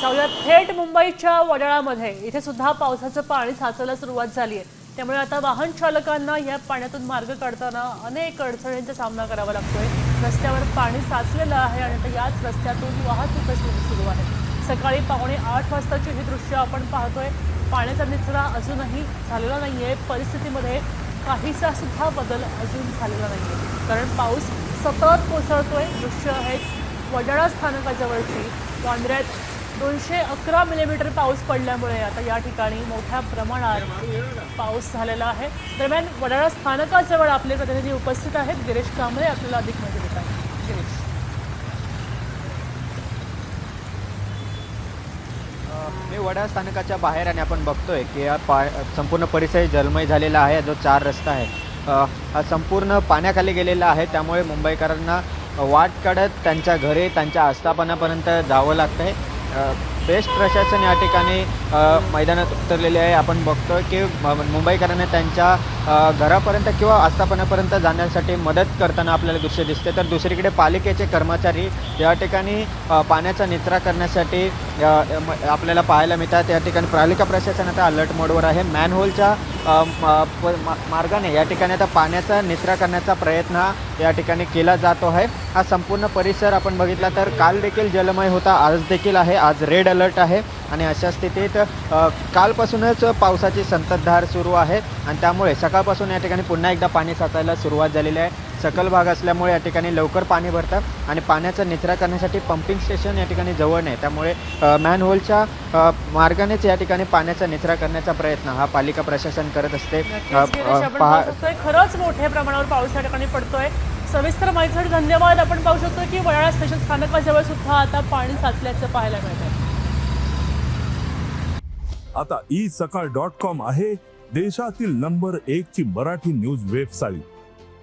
जाऊया थेट मुंबईच्या वडाळामध्ये. इथे सुद्धा पावसाचं पाणी साचायला सुरुवात झाली आहे. त्यामुळे आता वाहन चालकांना या पाण्यातून मार्ग काढताना अनेक अडचणींचा सामना करावा लागतोय. रस्त्यावर पाणी साचलेलं आहे आणि आता याच रस्त्यातून वाहतूक सुरू आहे. सकाळी पावणे आठ वाजताची ही दृश्य आपण पाहतोय. पाण्याचा निचरा अजूनही झालेला नाहीये. परिस्थितीमध्ये काहीसा सुद्धा बदल अजून झालेला नाहीये. कारण पाऊस सतत कोसळतोय. दृश्य आहे वडाळा स्थानकाजवळची. वांद्र्यात दोनशे अकरा मिलीमीटर पाऊस पडल्यामुळे आता या ठिकाणी मोठ्या प्रमाणात पाऊस झालेला आहे. दरम्यान वडाळा स्थानकाजवळ आपले प्रतिनिधी उपस्थित आहेत. गिरीश कांबळे आपल्याला अधिक माहिती देत आहेत. गिरीश. मी वडा स्थानकाच्या बाहेर आणि आपण बघतोय की या पा संपूर्ण परिसर जलमय झालेला आहे. जो चार रस्ता आहे. हा संपूर्ण पाण्याखाली गेलेला आहे. त्यामुळे मुंबईकरांना वाट काढत त्यांच्या घरी त्यांच्या आस्थापनापर्यंत जावं लागतं आहे बेस्ट प्रशासन या ठिकाणी मैदानात उतरलेले आहे. आपण बघतोय की मुंबईकरांना त्यांच्या घरापर्यंत किंवा आस्थापनापर्यंत जाण्यासाठी मदत करताना आपल्याला दृश्य दिसते. तर दुसरीकडे पालिकेचे कर्मचारी या ठिकाणी पाण्याचा निचरा करण्यासाठी आपल्याला पाहायला मिळतात. या ठिकाणी पालिका प्रशासन आता अलर्ट मोडवर आहे. मॅनहोलच्या मार्गाने या ठिकाणी आता पाण्याचा निचरा करण्याचा प्रयत्न हा या ठिकाणी केला जातो आहे. हा संपूर्ण परिसर आपण बघितला तर काल देखील जलमय होता आज देखील आहे आज रेड अलर्ट आहे. आणि अशा स्थितीत कालपासूनच पावसाची संततधार सुरू आहे. आणि त्यामुळे सकाळपासून या ठिकाणी पुन्हा एकदा पाणी साचायला सुरुवात झालेली आहे. सकल भाग असल्यामुळे या ठिकाणी लवकर पाणी भरतं आणि पाण्याचा निचरा करण्यासाठी पंपिंग स्टेशन या ठिकाणी जवळ नाही. त्यामुळे मॅनहोलच्या मार्गानेच या ठिकाणी पाण्याचा निचरा करण्याचा प्रयत्न हा पालिका प्रशासन करत असते. खरंच मोठ्या प्रमाणावर पाऊस या ठिकाणी पडतोय. सविस्तर माहितीसाठी धन्यवाद. आपण पाहू शकतो की वडाळा स्टेशन स्थानकाजवळ सुद्धा आता पाणी साचल्याचं पाहायला मिळत आहे आता ई सकाळ डॉट कॉम आहे देशातील नंबर एक ची मराठी न्यूज वेबसाईट